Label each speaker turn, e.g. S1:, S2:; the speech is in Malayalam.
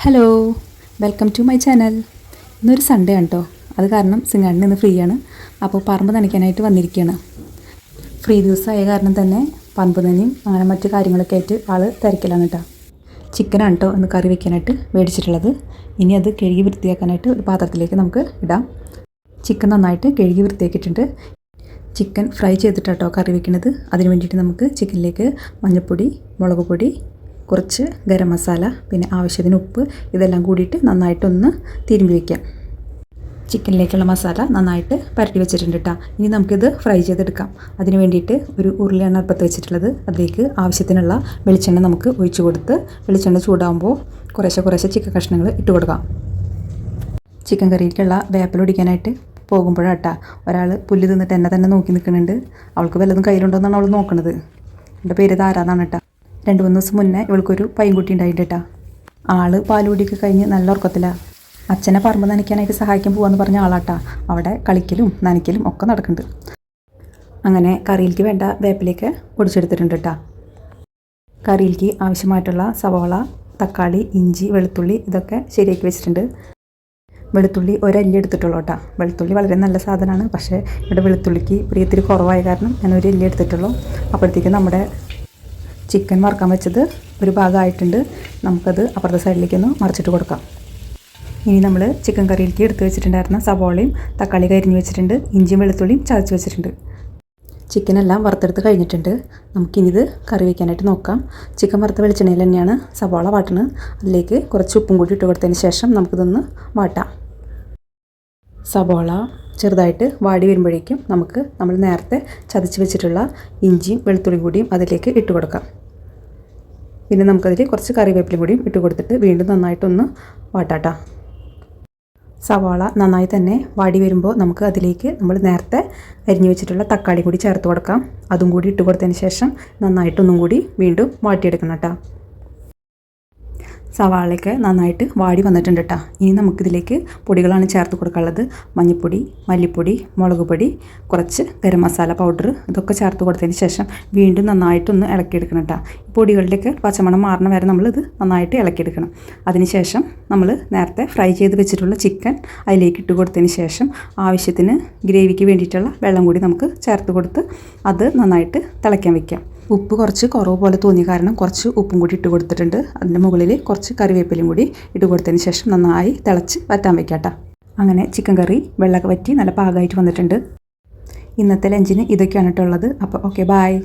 S1: Hello welcome to my channel ഇന്നൊരു സൺഡേ ആണ് കേട്ടോ അത് കാരണം സിംഗാണ് ഇന്ന് ഫ്രീ ആണ്. അപ്പോൾ പറമ്പ് നനയ്ക്കാനായിട്ട് വന്നിരിക്കുകയാണ് ഫ്രീ ദിവസമായ കാരണം തന്നെ പറമ്പ് നനയും അങ്ങനെ മറ്റു കാര്യങ്ങളൊക്കെ ആയിട്ട് ആൾ തിരക്കിലാണ് കേട്ടോ ചിക്കനാണ് കേട്ടോ ഇന്ന് കറി വെക്കാനായിട്ട് മേടിച്ചിട്ടുള്ളത്. ഇനി അത് കഴുകി വൃത്തിയാക്കാനായിട്ട് ഒരു പാത്രത്തിലേക്ക് നമുക്ക് ഇടാം. ചിക്കൻ നന്നായിട്ട് കഴുകി വൃത്തിയാക്കിയിട്ടുണ്ട്. ചിക്കൻ ഫ്രൈ ചെയ്തിട്ടാട്ടോ കറി വെക്കുന്നത് അതിന് വേണ്ടിയിട്ട് നമുക്ക് ചിക്കനിലേക്ക് മഞ്ഞൾപ്പൊടി മുളക് പൊടി കുറച്ച് ഗരം മസാല പിന്നെ ആവശ്യത്തിന് ഉപ്പ് ഇതെല്ലാം കൂടിയിട്ട് നന്നായിട്ടൊന്ന് തിരുമ്പി വയ്ക്കാം ചിക്കനിലേക്കുള്ള മസാല നന്നായിട്ട് പരട്ടി വെച്ചിട്ടുണ്ട് കേട്ടോ ഇനി നമുക്കിത് ഫ്രൈ ചെയ്തെടുക്കാം. അതിന് വേണ്ടിയിട്ട് ഒരു ഉരുളിയാണ് അടുപ്പത്ത് വെച്ചിട്ടുള്ളത്. അതിലേക്ക് ആവശ്യത്തിനുള്ള വെളിച്ചെണ്ണ നമുക്ക് ഒഴിച്ചു കൊടുത്ത് വെളിച്ചെണ്ണ ചൂടാകുമ്പോൾ കുറേശ്ശെ കുറേശ്ശെ ചിക്കൻ കഷ്ണങ്ങൾ ഇട്ട് കൊടുക്കാം. ചിക്കൻ കറിയിലേക്കുള്ള വേപ്പിലൊടിക്കാനായിട്ട് പോകുമ്പോഴാട്ടാ ഒരാൾ പുല്ല് തിന്നിട്ട് എന്നെ തന്നെ നോക്കി നിൽക്കുന്നുണ്ട്. അവൾക്ക് വല്ലതും കയ്യിലുണ്ടോ എന്നാണ് അവൾ നോക്കണത്. എന്റെ പേര് ധാരാന്നാണ് കേട്ടോ രണ്ട് മൂന്ന് ദിവസം മുന്നേ ഇവൾക്കൊരു പൈൻകുട്ടി ഉണ്ടായിട്ട് കേട്ടാ ആൾ പാലുകൂടിയൊക്കെ കഴിഞ്ഞ് നല്ല ഉറക്കത്തിലാണ് അച്ഛനെ പറമ്പ് നനയ്ക്കാനായിട്ട് സഹായിക്കാൻ പോകാമെന്ന് പറഞ്ഞ ആളാട്ടാ. അവിടെ കളിക്കലും നനയ്ക്കലും ഒക്കെ നടക്കുന്നുണ്ട്. അങ്ങനെ കറിയിലേക്ക് വേണ്ട വേപ്പിലേക്ക് പൊടിച്ചെടുത്തിട്ടുണ്ട് കേട്ടാ കറിയിലേക്ക് ആവശ്യമായിട്ടുള്ള സവാള തക്കാളി ഇഞ്ചി വെളുത്തുള്ളി ഇതൊക്കെ ശരിയാക്കി വെച്ചിട്ടുണ്ട്. വെളുത്തുള്ളി ഒരല്ലി എടുത്തിട്ടുള്ളൂ കേട്ടോ വെളുത്തുള്ളി വളരെ നല്ല സാധനമാണ്. പക്ഷേ ഇവിടെ വെളുത്തുള്ളിക്ക് പ്രിയത്തിൽ കുറവായ കാരണം ഞാൻ ഒരു എടുത്തിട്ടുള്ളൂ. അപ്പോഴത്തേക്കും നമ്മുടെ ചിക്കൻ വറുക്കാൻ വെച്ചത് ഒരു ഭാഗമായിട്ടുണ്ട്. നമുക്കത് അപ്പുറത്തെ സൈഡിലേക്കൊന്ന് മറിച്ചിട്ട് കൊടുക്കാം. ഇനി നമ്മൾ ചിക്കൻ കറിയിലേക്ക് എടുത്ത് വെച്ചിട്ടുണ്ടായിരുന്ന സവോളയും തക്കാളി കരിഞ്ഞ് വെച്ചിട്ടുണ്ട്. ഇഞ്ചിയും വെളുത്തുള്ളിയും ചതച്ച് വെച്ചിട്ടുണ്ട്. ചിക്കനെല്ലാം വറുത്തെടുത്ത് കഴിഞ്ഞിട്ടുണ്ട്. നമുക്കിനിത് കറി വയ്ക്കാനായിട്ട് നോക്കാം. ചിക്കൻ വറുത്ത വെളിച്ചെണ്ണയിൽ തന്നെയാണ് സവാള വാട്ടണ് അതിലേക്ക് കുറച്ച് ഉപ്പും കൂടി ഇട്ട് കൊടുത്തതിന് ശേഷം നമുക്കിതൊന്ന് വാട്ടാം. സവാള ചെറുതായിട്ട് വാടി വരുമ്പോഴേക്കും നമുക്ക് നമ്മൾ നേരത്തെ ചതച്ച് വെച്ചിട്ടുള്ള ഇഞ്ചിയും വെളുത്തുള്ളിയും കൂടിയും അതിലേക്ക് ഇട്ട് കൊടുക്കാം. പിന്നെ നമുക്കതിൽ കുറച്ച് കറിവേപ്പിലും കൂടിയും ഇട്ട് കൊടുത്തിട്ട് വീണ്ടും നന്നായിട്ടൊന്ന് വാട്ടാട്ടാ. സവാള നന്നായി തന്നെ വാടി വരുമ്പോൾ നമുക്ക് അതിലേക്ക് നമ്മൾ നേരത്തെ അരിഞ്ഞു വെച്ചിട്ടുള്ള തക്കാളി കൂടി ചേർത്ത് കൊടുക്കാം. അതും കൂടി ഇട്ട് കൊടുത്തതിന് ശേഷം നന്നായിട്ടൊന്നും കൂടി വീണ്ടും വാട്ടിയെടുക്കണം കേട്ടോ സവാളയൊക്കെ നന്നായിട്ട് വാടി വന്നിട്ടുണ്ട് കേട്ടോ ഇനി നമുക്കിതിലേക്ക് പൊടികളാണ് ചേർത്ത് കൊടുക്കാനുള്ളത്. മഞ്ഞൾപ്പൊടി മല്ലിപ്പൊടി മുളക് പൊടി കുറച്ച് ഗരം മസാല പൗഡർ ഇതൊക്കെ ചേർത്ത് കൊടുത്തതിന് ശേഷം വീണ്ടും നന്നായിട്ടൊന്ന് ഇളക്കിയെടുക്കണം കേട്ടോ പൊടികളുടെയൊക്കെ പച്ചമണം മാറണ വരെ നമ്മൾ ഇത് നന്നായിട്ട് ഇളക്കിയെടുക്കണം. അതിനുശേഷം നമ്മൾ നേരത്തെ ഫ്രൈ ചെയ്ത് വെച്ചിട്ടുള്ള ചിക്കൻ അതിലേക്ക് ഇട്ട് കൊടുത്തതിന് ശേഷം ആവശ്യത്തിന് ഗ്രേവിക്ക് വേണ്ടിയിട്ടുള്ള വെള്ളം കൂടി നമുക്ക് ചേർത്ത് കൊടുത്ത് അത് നന്നായിട്ട് തിളയ്ക്കാൻ വെക്കാം. ഉപ്പ് കുറച്ച് കുറവ് പോലെ തോന്നിയ കാരണം കുറച്ച് ഉപ്പും കൂടി ഇട്ട് കൊടുത്തിട്ടുണ്ട്. അതിന്റെ മുകളിൽ കുറച്ച് കറിവേപ്പിലും കൂടി ഇട്ട് കൊടുത്തതിന് ശേഷം നന്നായി തിളച്ച് വറ്റാൻ വെക്കാട്ടോ. അങ്ങനെ ചിക്കൻ കറി വെള്ളമൊക്കെ വറ്റി നല്ല പാകമായിട്ട് വന്നിട്ടുണ്ട്. ഇന്നത്തെ ലഞ്ചിന് ഇതൊക്കെയാണ് കേട്ടോ ഉള്ളത്. അപ്പോൾ ഓക്കെ ബായ്